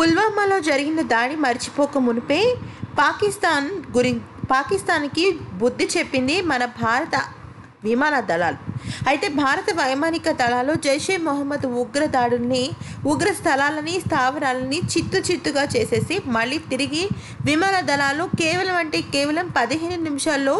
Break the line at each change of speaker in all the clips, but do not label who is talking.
పుల్వామాలో జరిగిన దాడి మర్చిపోక మునిపే పాకిస్తాన్ గురి పాకిస్తాన్కి బుద్ధి చెప్పింది మన భారత విమాన దళాలు. అయితే భారత వైమానిక దళాలు జైషే మొహమ్మద్ ఉగ్ర దాడుల్ని ఉగ్ర స్థలాలని స్థావరాలని చిత్తు చిత్తుగా చేసేసి మళ్ళీ తిరిగి విమాన దళాలు కేవలం అంటే కేవలం పదిహేను నిమిషాల్లో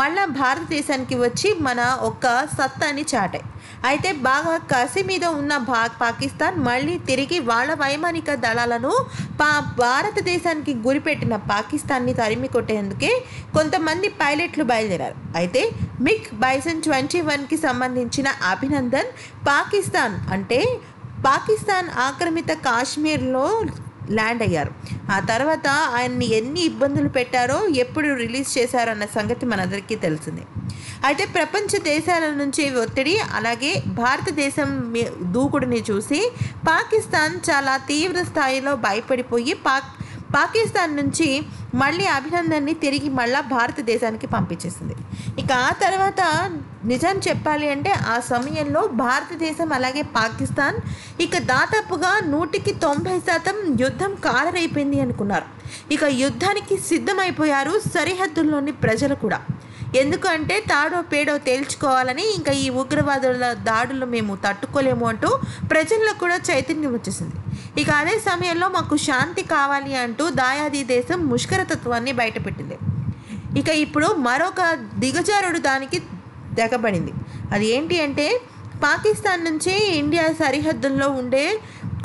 మళ్ళా భారతదేశానికి వచ్చి మన ఒక్క సత్తాని చాటాయి. అయితే బాగా కసి మీద ఉన్న భా పాకిస్తాన్ మళ్ళీ తిరిగి వాళ్ళ వైమానిక దళాలను పా భారతదేశానికి గురిపెట్టిన పాకిస్తాన్ని తరిమి కొట్టేందుకే కొంతమంది పైలట్లు బయలుదేరారు. అయితే మిగ్ బైసన్ ట్వంటీ వన్కి సంబంధించిన అభినందన్ పాకిస్తాన్ అంటే పాకిస్తాన్ ఆక్రమిత కాశ్మీర్లో ల్యాండ్ అయ్యారు. ఆ తర్వాత ఆయన్ని ఎన్ని ఇబ్బందులు పెట్టారో ఎప్పుడు రిలీజ్ చేశారో అన్న సంగతి మనందరికీ తెలిసిందే. అయితే ప్రపంచ దేశాల నుంచి ఒత్తిడి అలాగే భారతదేశం దూకుడిని చూసి పాకిస్తాన్ చాలా తీవ్ర స్థాయిలో భయపడిపోయి పాక్ పాకిస్తాన్ నుంచి మళ్ళీ అభినందన్ని తిరిగి మళ్ళా భారతదేశానికి పంపించేసింది. ఇక ఆ తర్వాత నిజం చెప్పాలి అంటే ఆ సమయంలో భారతదేశం అలాగే పాకిస్తాన్ ఇక దాదాపుగా నూటికి తొంభై శాతం యుద్ధం కాలరైపోయింది అనుకున్నారు. ఇక యుద్ధానికి సిద్ధమైపోయారు సరిహద్దుల్లోని ప్రజలు కూడా. ఎందుకంటే తాడో పేడో తేల్చుకోవాలని ఇంకా ఈ ఉగ్రవాదుల దాడులు మేము తట్టుకోలేము అంటూ ప్రజల్లో కూడా చైతన్యం వచ్చేసింది. ఇక అదే సమయంలో మాకు శాంతి కావాలి అంటూ దాయాది దేశం ముష్కరతత్వాన్ని బయటపెట్టింది. ఇక ఇప్పుడు మరొక దిగజారుడు దానికి తెగబడింది. అది ఏంటి అంటే పాకిస్తాన్ నుంచి ఇండియా సరిహద్దుల్లో ఉండే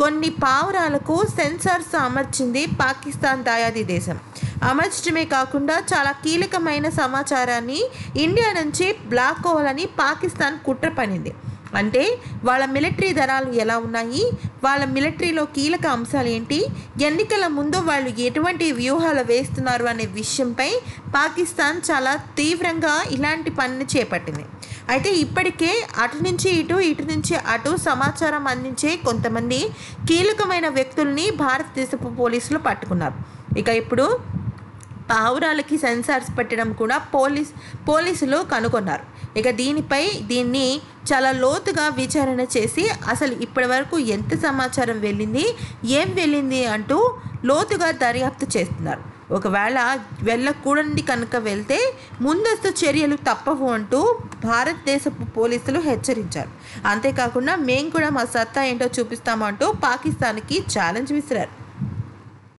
కొన్ని పావురాలకు సెన్సార్స్ అమర్చింది పాకిస్తాన్ దాయాది దేశం. అమర్చడమే కాకుండా చాలా కీలకమైన సమాచారాన్ని ఇండియా నుంచి బ్లాక్ అవ్వాలని పాకిస్తాన్ కుట్ర పనింది అంటే వాళ్ళ మిలిటరీ దళాలు ఎలా ఉన్నాయి? వాళ్ళ మిలిటరీలో కీలక అంశాలు ఏంటి? ఎన్నికల ముందు వాళ్ళు ఎటువంటి వ్యూహాలు వేస్తున్నారు అనే విషయంపై పాకిస్తాన్ చాలా తీవ్రంగా ఇలాంటి పనిని చేపట్టింది. అయితే ఇప్పటికే అటు నుంచి ఇటు ఇటు నుంచి అటు సమాచారం అందించే కొంతమంది కీలకమైన వ్యక్తుల్ని భారతదేశపు పోలీసులు పట్టుకున్నారు. ఇక ఇప్పుడు పావురాలకి సెన్సార్స్ పెట్టడం కూడా పోలీస్ పోలీసులు కనుగొన్నారు. ఇక దీనిపై దీన్ని చాలా లోతుగా విచారణ చేసి అసలు ఇప్పటి వరకు ఎంత సమాచారం వెళ్ళింది ఏం వెళ్ళింది అంటూ లోతుగా దర్యాప్తు చేస్తున్నారు. ఒకవేళ వెళ్ళకూడండి కనుక వెళ్తే ముందస్తు చర్యలు తప్పవు అంటూ భారతదేశపు పోలీసులు హెచ్చరించారు. అంతేకాకుండా మేము కూడా మా సత్తా ఏంటో చూపిస్తామంటూ పాకిస్తాన్కి ఛాలెంజ్ విసిరారు.